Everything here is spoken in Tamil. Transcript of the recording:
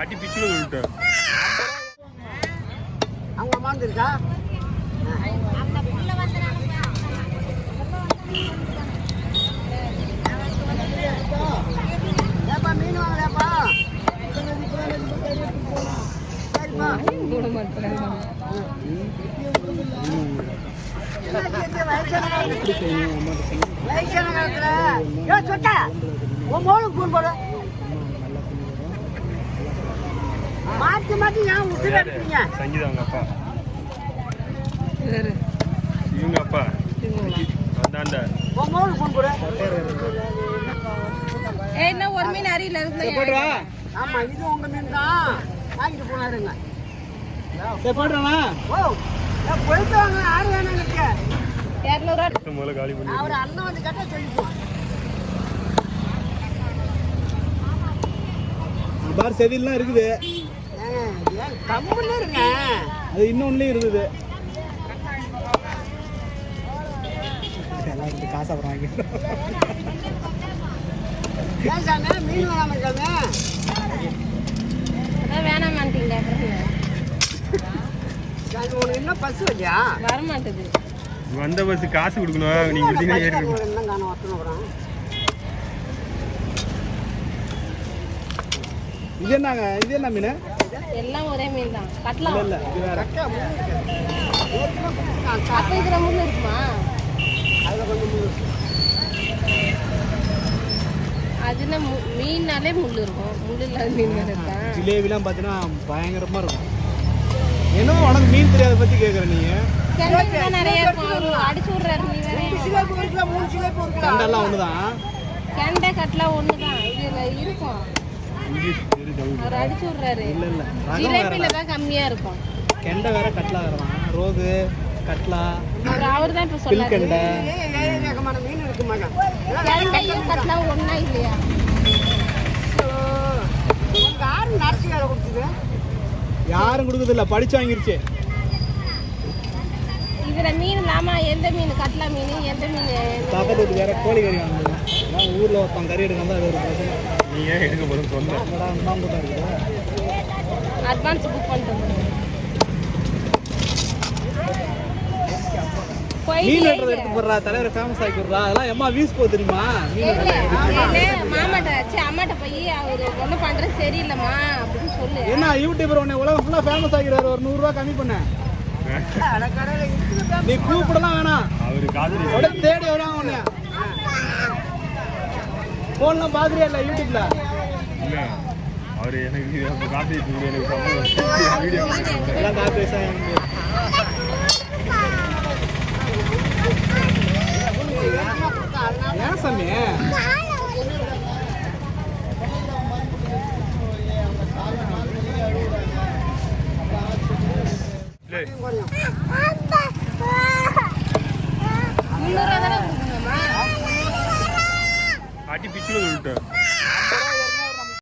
அடி பிச்சுல சொல்லிட்டு அவங்க அம்மா வந்துருக்கா? ஏப்பா மீன் வயசான காலத்துல? வயசான காலத்துல? சொட்டா உன் மோளுக்கு ஃபோன் போட. மாத்தி மாத்தி ஏன் உசுர எடுக்கிறீங்க சங்கீதா அவங்க அப்பா. இவங்க அப்பா. அந்தாண்ட உன் மோளுக்கு ஃபோன் போடு என்ன ஒரு மீன் அரியல இருக்கு ஆமா இது உங்க மீன் தான். வாங்கிட்டு போனாருங்க போடுறா ஓ நான் போயிட்டு வாங்க யாரு வேணும் எனக்கு. இரநூறுவா. முதல்ல காலி பண்ணி அவர் அண்ணன் வந்து கேட்டா சொல்லிப்போம் பார் செதில்லாம் இருக்குது. கம்முன்னு இருங்க. அது இன்னொன்னுலயும் இருந்தது. எல்லாம் இருந்து காசு அப்புறம் வாங்கி மீன் வேணாம இருக்காம? அதான் வேணாமான்ட்டீங்க அப்புறம். சாமி உனக்கு இன்னும் பஸ் இல்லையா வர மாட்டுது வந்த பஸ் காசு கொடுக்கணும். நீங்க கொடுத்தீங்கன்னா ஏறி இருக்கும். என்ன காணும் ஒருத்தனை வரான் இது என்னங்க? இது என்ன மீன்? எல்லாம் ஒரே மீன் தான். கட்டலாம் இல்ல இல்ல இது வேற. முள்ளு. அப்போ இதுல முள் இருக்குமா? அதுல கொஞ்சம் முள்ளு இருக்கு. அதுல மு- மீன்னாலே முள் இருக்கும். முள் இல்லாத மீன் இருக்கா? ஜிலேபிலாம் பார்த்தீங்கன்னா பயங்கரமா இருக்கும். என்னமோ உனக்கு மீன் தெரியாத பத்தி கேக்குற நீ? நிறைய இருக்கும். அடிச்சு விடுறாரு நீ வேற. கண்டெல்லாம் ஒண்ணுதான். கெண்டை கட்டலாம் ஒண்ணுதான். இதுல இருக்கும். அவர் அடிச்சு விடுறாரு. இல்ல இல்ல. தான் கம்மியா இருக்கும். கெண்டை வேற கட்லா வேறதான் ரோகு கட்லா அவர் அவர் தான் இப்ப சொல்லாரு. பில்கெண்டை. ஏய், ஏய், ஏய், ரகமான மீன் இருக்கு மகன் கெண்டையும் கட்டலாம் ஒண்ணா இல்லையா? உங்க ஆறு நரசி வேலை கொடுத்தது? யாரும் கொடுக்கறது இல்ல படிச்சு வாங்கிருச்சு. இதுல மீன் இல்லாம எந்த மீன்? கட்லா மீன் எந்த மீன்? பக்கத்து வேற கோழி கறி அதான் ஊர்ல ஒருத்தன் கறி எடுக்க அது ஒரு பிரச்சனை. நீ ஏன் எடுக்க போதும் சொன்ன. அட்வான்ஸ் புக் பண்ணிட்டு. மீன் வெட்டுறதை எடுத்து போடுறா தலைவரை ஃபேமஸ் ஆக்கி விடுறா. அதெல்லாம் எம்மா வீஸ் போ தெரியுமா? மீன் இல்ல, வெட்டுறது. இல்ல, மாமாட்ட சரி அம்மாட்ட போய் அவரு ஒண்ணும் பண்றது சரியில்லைம்மா அப்படின்னு சொல்லு. என்ன யூடியூபர் உன்னை உலகம் ஃபுல்லா ஃபேமஸ் ஆகிறாரு ஒரு நூறு ரூபாய் கம்மி பண்ண. நீ கூப்பிடலாம் வேணாம் அவரு காதலி. உடனே தேடி வருவாங்க உன்னைய போன்லாம் பாக்குறியா இல்ல யூடியூப்ல? இல்ல. அவரு எனக்கு அப்ப காப்பி எனக்கு வீடியோ எல்லாம் வயசா ஏன் சாமி? இல்லை முந்நூறுவா தானே